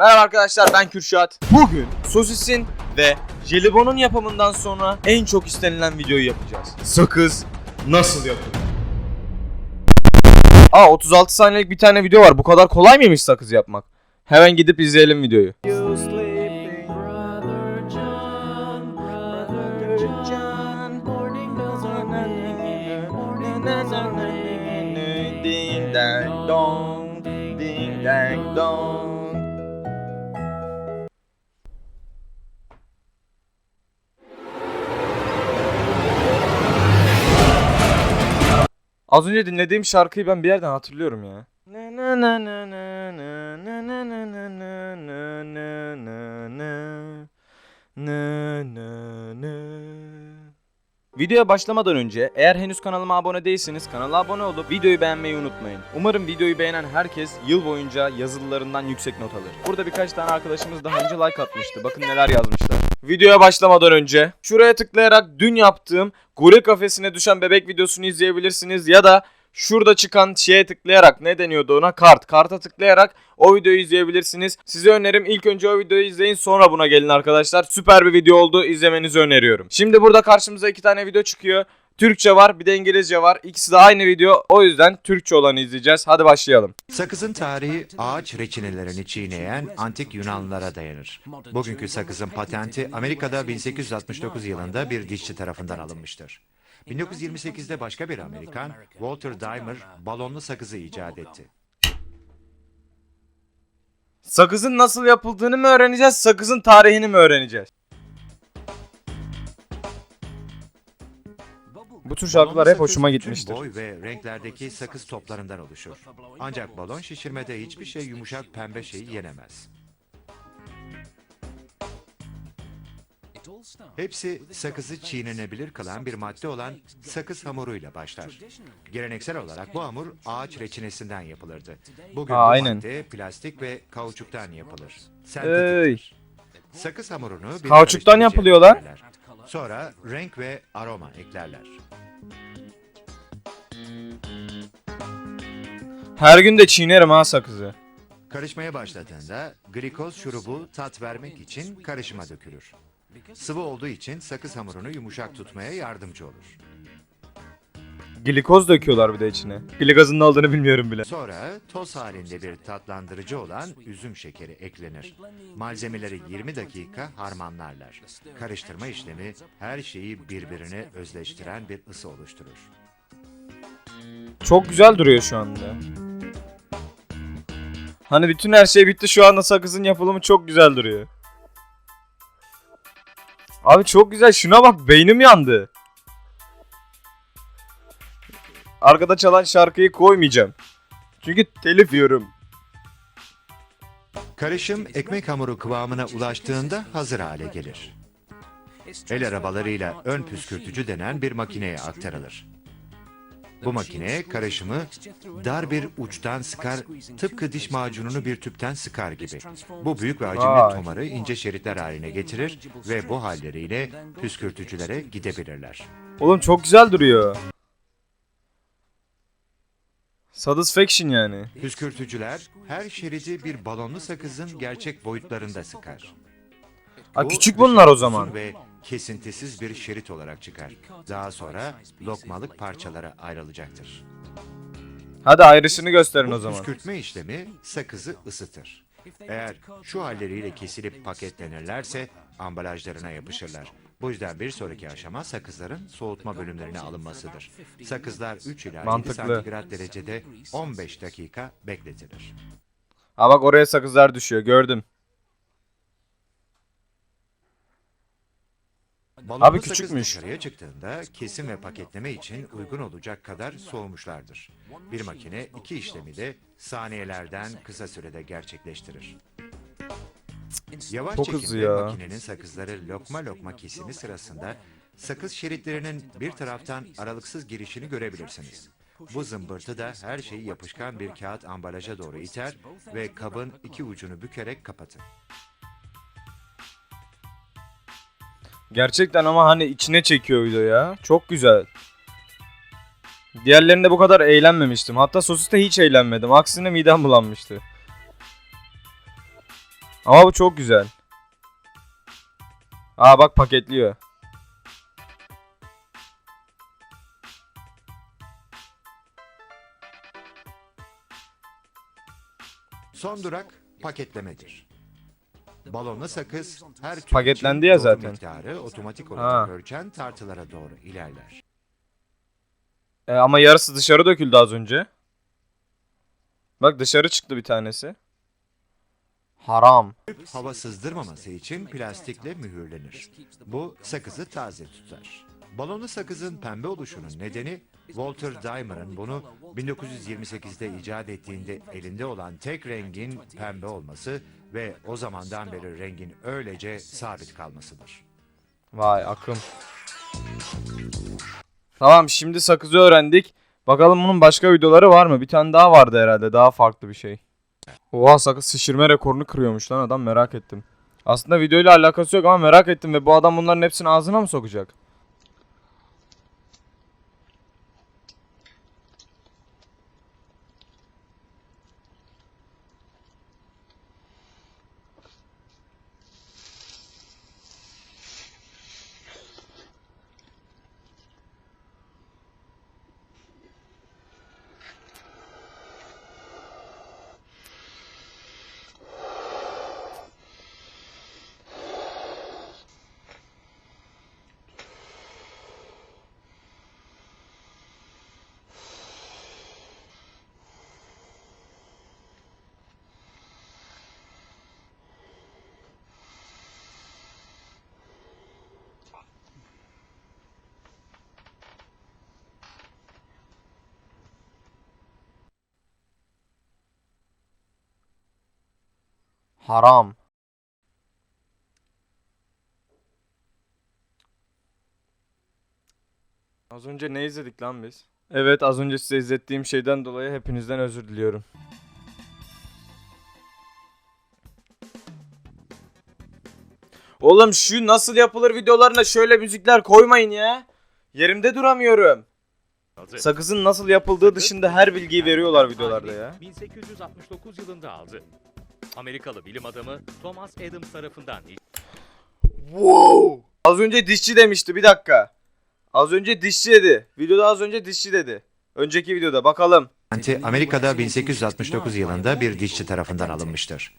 Merhaba arkadaşlar ben Kürşat. Bugün sosisin ve jelibonun yapımından sonra en çok istenilen videoyu yapacağız. Sakız nasıl yapılır? Aa 36 saniyelik bir tane video var. Bu kadar kolay mıymış sakız yapmak? Hemen gidip izleyelim videoyu. Ding dang dong, ding dang dong. Az önce dinlediğim şarkıyı ben bir yerden hatırlıyorum ya. Videoya başlamadan önce eğer henüz kanalıma abone değilseniz kanala abone olup videoyu beğenmeyi unutmayın. Umarım videoyu beğenen herkes yıl boyunca yazılılarından yüksek not alır. Burada birkaç tane arkadaşımız daha önce like atmıştı. Bakın neler yazmışlar. Videoya başlamadan önce şuraya tıklayarak dün yaptığım goril kafesine düşen bebek videosunu izleyebilirsiniz ya da şurada çıkan şeye tıklayarak ne deniyordu ona kart. Karta tıklayarak o videoyu izleyebilirsiniz. Size önerim ilk önce o videoyu izleyin sonra buna gelin arkadaşlar. Süper bir video oldu izlemenizi öneriyorum. Şimdi burada karşımıza iki tane video çıkıyor. Türkçe var bir de İngilizce var. İkisi de aynı video. O yüzden Türkçe olanı izleyeceğiz. Hadi başlayalım. Sakızın tarihi ağaç reçinelerini çiğneyen antik Yunanlılara dayanır. Bugünkü sakızın patenti Amerika'da 1869 yılında bir dişçi tarafından alınmıştır. 1928'de başka bir Amerikan, Walter Dahmer, balonlu sakızı icat etti. Sakızın nasıl yapıldığını mı öğreneceğiz, sakızın tarihini mi öğreneceğiz? Bu tür şarkılar hep hoşuma gitmiştir. boy ve renklerdeki sakız toplarından oluşur. Ancak balon şişirmede hiçbir şey yumuşak pembe şeyi yenemez. Hepsi sakızı çiğnenebilir kılan bir madde olan sakız hamuruyla başlar. Geleneksel olarak bu hamur ağaç reçinesinden yapılırdı. Bugün Ha, bu aynen. madde plastik ve kauçuktan yapılır. Ey. Sentetiktir. Sakız hamurunu bir Kauçuktan karıştırıcıya yapılıyor lan. Sonra renk ve aroma eklerler. Her gün de çiğnerim ha sakızı. Karışmaya başladığında glikoz şurubu tat vermek için karışıma dökülür. Sıvı olduğu için sakız hamurunu yumuşak tutmaya yardımcı olur. Glikoz döküyorlar bir de içine. Glikozun ne olduğunu bilmiyorum bile. Sonra toz halinde bir tatlandırıcı olan üzüm şekeri eklenir. Malzemeleri 20 dakika harmanlarlar. Karıştırma işlemi her şeyi birbirine özleştiren bir ısı oluşturur. Çok güzel duruyor şu anda. Hani bütün her şey bitti şu anda sakızın yapılımı çok güzel duruyor. Abi çok güzel şuna bak beynim yandı. Arkada çalan şarkıyı koymayacağım. Çünkü telif yiyorum. Karışım ekmek hamuru kıvamına ulaştığında hazır hale gelir. El arabalarıyla ön püskürtücü denen bir makineye aktarılır. Bu makine karışımı dar bir uçtan sıkar, tıpkı diş macununu bir tüpten sıkar gibi. Bu büyük ve hacimli tomarı ince şeritler haline getirir ve bu halleriyle püskürtücülere gidebilirler. Oğlum çok güzel duruyor. Satisfaction yani. Püskürtücüler her şeridi bir balonlu sakızın gerçek boyutlarında sıkar. Ha Bu küçük bunlar o uzun zaman. Ve kesintisiz bir şerit olarak çıkar. Daha sonra lokmalık parçalara ayrılacaktır. Hadi ayrışını gösterin o Bu zaman. püskürtme işlemi sakızı ısıtır. Eğer şu halleriyle kesilip paketlenirlerse ambalajlarına yapışırlar. Bu yüzden bir sonraki aşama sakızların soğutma bölümlerine alınmasıdır. Sakızlar 3 ila 7 Mantıklı. santigrat derecede 15 dakika bekletilir. Ha bak oraya sakızlar düşüyor gördüm. Balonlu Abi sakız küçükmüş. dışarıya çıktığında kesim ve paketleme için uygun olacak kadar soğumuşlardır. Bir makine iki işlemi de saniyelerden kısa sürede gerçekleştirir. Yavaş Çok çekimde hızlı ya. makinenin sakızları lokma lokma kesimi sırasında sakız şeritlerinin bir taraftan aralıksız girişini görebilirsiniz. Bu zımbırtı da her şeyi yapışkan bir kağıt ambalaja doğru iter ve kabın iki ucunu bükerek kapatır. Gerçekten ama hani içine çekiyor video ya. Çok güzel. Diğerlerinde bu kadar eğlenmemiştim. Hatta sosiste hiç eğlenmedim. Aksine midem bulanmıştı. Ama bu çok güzel. Aa bak paketliyor. Son durak paketlemedir. Balonlu sakız her Paketlendi ya zaten. miktarı otomatik Ha. olarak ölçen tartılara doğru ilerler. E, ama yarısı dışarı döküldü az önce. Bak dışarı çıktı bir tanesi. Haram. Hava sızdırmaması için plastikle mühürlenir. Bu sakızı taze tutar. Balonlu sakızın pembe oluşunun nedeni Walter Dimer'ın bunu 1928'de icat ettiğinde elinde olan tek rengin pembe olması ve o zamandan beri rengin öylece sabit kalmasıdır. Vay akım. Tamam şimdi sakızı öğrendik. Bakalım bunun başka videoları var mı? Bir tane daha vardı herhalde. Daha farklı bir şey. Oha sakız şişirme rekorunu kırıyormuş lan adam merak ettim. Aslında videoyla alakası yok ama merak ettim ve bu adam bunların hepsini ağzına mı sokacak? Haram. Az önce ne izledik lan biz? Evet az önce size izlettiğim şeyden dolayı hepinizden özür diliyorum. Oğlum şu nasıl yapılır videolarına şöyle müzikler koymayın ya. Yerimde duramıyorum. Sakızın nasıl yapıldığı dışında her bilgiyi veriyorlar videolarda ya. 1869 yılında aldı. Amerikalı bilim adamı Thomas Adams tarafından Wow. Az önce dişçi demişti bir dakika. Az önce dişçi dedi. Videoda az önce dişçi dedi. Önceki videoda bakalım. Anti Amerika'da 1869 yılında bir dişçi tarafından alınmıştır.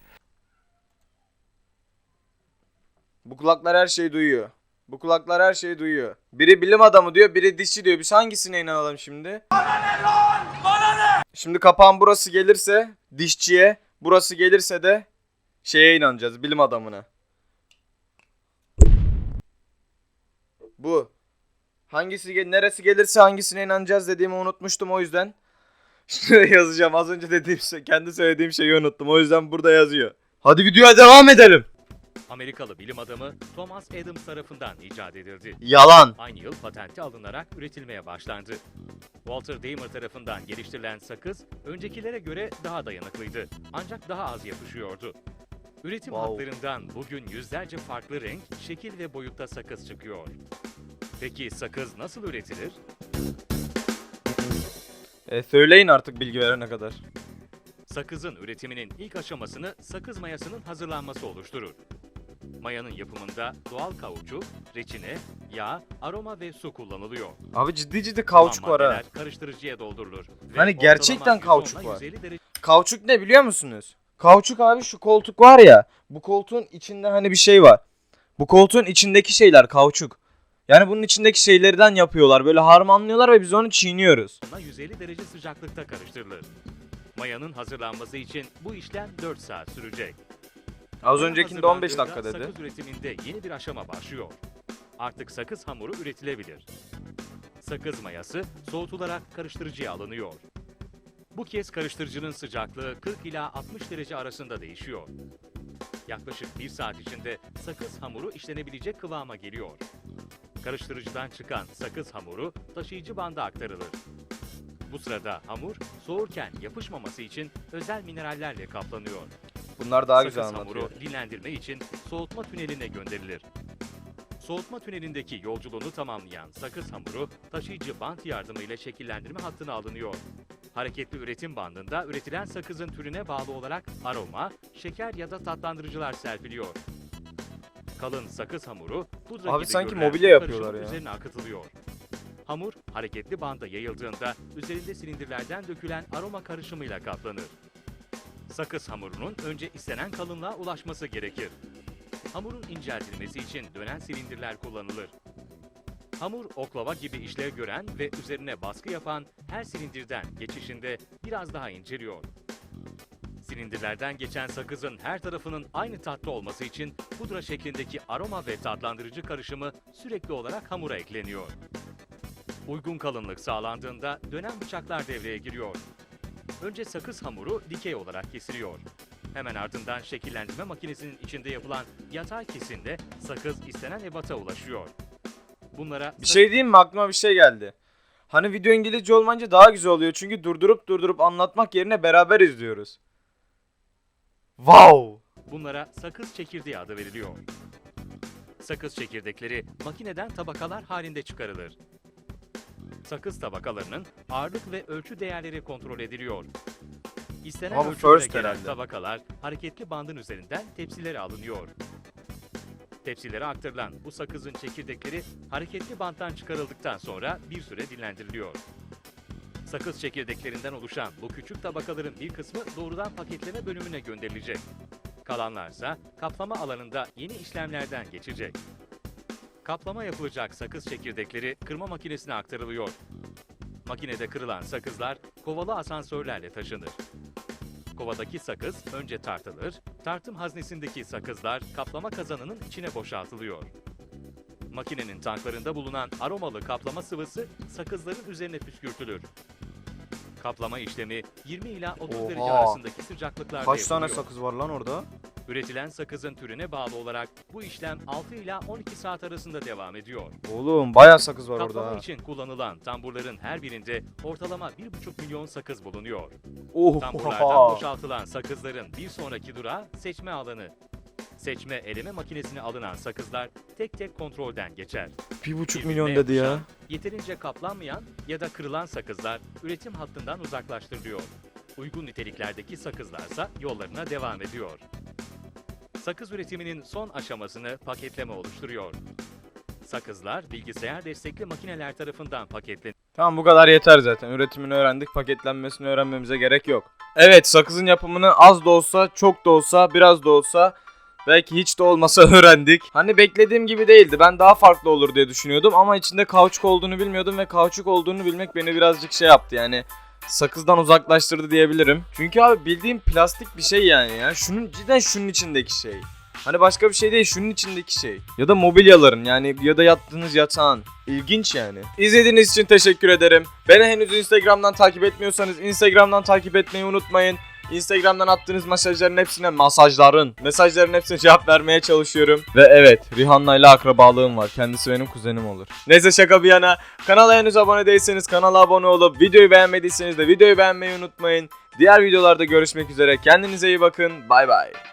Bu kulaklar her şeyi duyuyor. Bu kulaklar her şeyi duyuyor. Biri bilim adamı diyor, biri dişçi diyor. Biz hangisine inanalım şimdi? Şimdi kapağın burası gelirse dişçiye, burası gelirse de şeye inanacağız, bilim adamına. Bu. Hangisi neresi gelirse hangisine inanacağız dediğimi unutmuştum o yüzden. Şuraya yazacağım. Az önce dediğim şey, kendi söylediğim şeyi unuttum. O yüzden burada yazıyor. Hadi videoya devam edelim. Amerikalı bilim adamı Thomas Adams tarafından icat edildi. Yalan. Aynı yıl patenti alınarak üretilmeye başlandı. Walter Damer tarafından geliştirilen sakız öncekilere göre daha dayanıklıydı ancak daha az yapışıyordu. Üretim Wow. hatlarından bugün yüzlerce farklı renk, şekil ve boyutta sakız çıkıyor. Peki sakız nasıl üretilir? E, söyleyin artık bilgi verene kadar. Sakızın üretiminin ilk aşamasını sakız mayasının hazırlanması oluşturur. Mayanın yapımında doğal kauçuk, reçine, yağ, aroma ve su kullanılıyor. Abi ciddi ciddi Kalan kauçuk var ha. maddeler karıştırıcıya doldurulur. ve Hani gerçekten ortalama kauçuk 110'la var. 150 derece Kauçuk ne biliyor musunuz? Kauçuk abi şu koltuk var ya. Bu koltuğun içinde hani bir şey var. Bu koltuğun içindeki şeyler kauçuk. Yani bunun içindeki şeylerden yapıyorlar. Böyle harmanlıyorlar ve biz onu çiğniyoruz. 150 derece sıcaklıkta karıştırılır. Mayanın hazırlanması için bu işlem 4 saat sürecek. Az öncekinde 15 dakika dedi. Sakız üretiminde yeni bir aşama başlıyor. Artık sakız hamuru üretilebilir. Sakız mayası soğutularak karıştırıcıya alınıyor. Bu kez karıştırıcının sıcaklığı 40 ila 60 derece arasında değişiyor. Yaklaşık 1 saat içinde sakız hamuru işlenebilecek kıvama geliyor. Karıştırıcıdan çıkan sakız hamuru taşıyıcı banda aktarılır. Bu sırada hamur soğurken yapışmaması için özel minerallerle kaplanıyor. Bunlar daha Sakız güzel anlatıyor. hamuru dinlendirme için soğutma tüneline gönderilir. Soğutma tünelindeki yolculuğunu tamamlayan sakız hamuru taşıyıcı bant yardımıyla şekillendirme hattına alınıyor. hareketli üretim bandında üretilen sakızın türüne bağlı olarak aroma, şeker ya da tatlandırıcılar serpiliyor. Kalın sakız hamuru pudra Abi gibi sanki görünen mobilya yapıyorlar ya. üzerine akıtılıyor. Hamur hareketli banda yayıldığında üzerinde silindirlerden dökülen aroma karışımıyla kaplanır. Sakız hamurunun önce istenen kalınlığa ulaşması gerekir. Hamurun inceltilmesi için dönen silindirler kullanılır. Hamur oklava gibi işlev gören ve üzerine baskı yapan her silindirden geçişinde biraz daha inceliyor. Silindirlerden geçen sakızın her tarafının aynı tatlı olması için pudra şeklindeki aroma ve tatlandırıcı karışımı sürekli olarak hamura ekleniyor. Uygun kalınlık sağlandığında dönen bıçaklar devreye giriyor. Önce sakız hamuru dikey olarak kesiliyor. Hemen ardından şekillendirme makinesinin içinde yapılan yatay kesimde sakız istenen ebata ulaşıyor. Bunlara Bir şey diyeyim mi aklıma bir şey geldi. Hani video İngilizce olmayınca daha güzel oluyor çünkü durdurup durdurup anlatmak yerine beraber izliyoruz. Wow! Bunlara sakız çekirdeği adı veriliyor. Sakız çekirdekleri makineden tabakalar halinde çıkarılır. Sakız tabakalarının ağırlık ve ölçü değerleri kontrol ediliyor. İstenen bu ölçüde first gelen herhalde. tabakalar hareketli bandın üzerinden tepsilere alınıyor. Tepsilere aktarılan bu sakızın çekirdekleri hareketli banttan çıkarıldıktan sonra bir süre dinlendiriliyor. Sakız çekirdeklerinden oluşan bu küçük tabakaların bir kısmı doğrudan paketleme bölümüne gönderilecek. Kalanlarsa kaplama alanında yeni işlemlerden geçecek. Kaplama yapılacak sakız çekirdekleri kırma makinesine aktarılıyor. Makinede kırılan sakızlar kovalı asansörlerle taşınır. Kovadaki sakız önce tartılır, tartım haznesindeki sakızlar kaplama kazanının içine boşaltılıyor. Makinenin tanklarında bulunan aromalı kaplama sıvısı sakızların üzerine püskürtülür. Kaplama işlemi 20 ila 30 derece Oha. arasındaki sıcaklıklarda Kaç tane yapılıyor. sakız var lan orada? Üretilen sakızın türüne bağlı olarak bu işlem 6 ila 12 saat arasında devam ediyor. Oğlum bayağı sakız var Kaplama orada. ha. için kullanılan tamburların her birinde ortalama 1,5 milyon sakız bulunuyor. Oh, Tamburlardan boşaltılan sakızların bir sonraki durağı seçme alanı. Seçme eleme makinesine alınan sakızlar tek tek kontrolden geçer. Bir buçuk Birbirine milyon dedi ya. yapışan, Yeterince kaplanmayan ya da kırılan sakızlar üretim hattından uzaklaştırılıyor. Uygun niteliklerdeki sakızlarsa yollarına devam ediyor. Sakız üretiminin son aşamasını paketleme oluşturuyor. Sakızlar bilgisayar destekli makineler tarafından paketleniyor. Tamam bu kadar yeter zaten. Üretimini öğrendik, paketlenmesini öğrenmemize gerek yok. Evet, sakızın yapımını az da olsa, çok da olsa, biraz da olsa, belki hiç de olmasa öğrendik. Hani beklediğim gibi değildi. Ben daha farklı olur diye düşünüyordum ama içinde kauçuk olduğunu bilmiyordum ve kauçuk olduğunu bilmek beni birazcık şey yaptı. Yani sakızdan uzaklaştırdı diyebilirim. Çünkü abi bildiğim plastik bir şey yani ya. Şunun cidden şunun içindeki şey. Hani başka bir şey değil şunun içindeki şey. Ya da mobilyaların yani ya da yattığınız yatağın. İlginç yani. İzlediğiniz için teşekkür ederim. Beni henüz Instagram'dan takip etmiyorsanız Instagram'dan takip etmeyi unutmayın. Instagram'dan attığınız mesajların hepsine masajların, mesajların hepsine cevap vermeye çalışıyorum. Ve evet Rihanna ile akrabalığım var. Kendisi benim kuzenim olur. Neyse şaka bir yana. Kanala henüz abone değilseniz kanala abone olup videoyu beğenmediyseniz de videoyu beğenmeyi unutmayın. Diğer videolarda görüşmek üzere. Kendinize iyi bakın. Bay bay.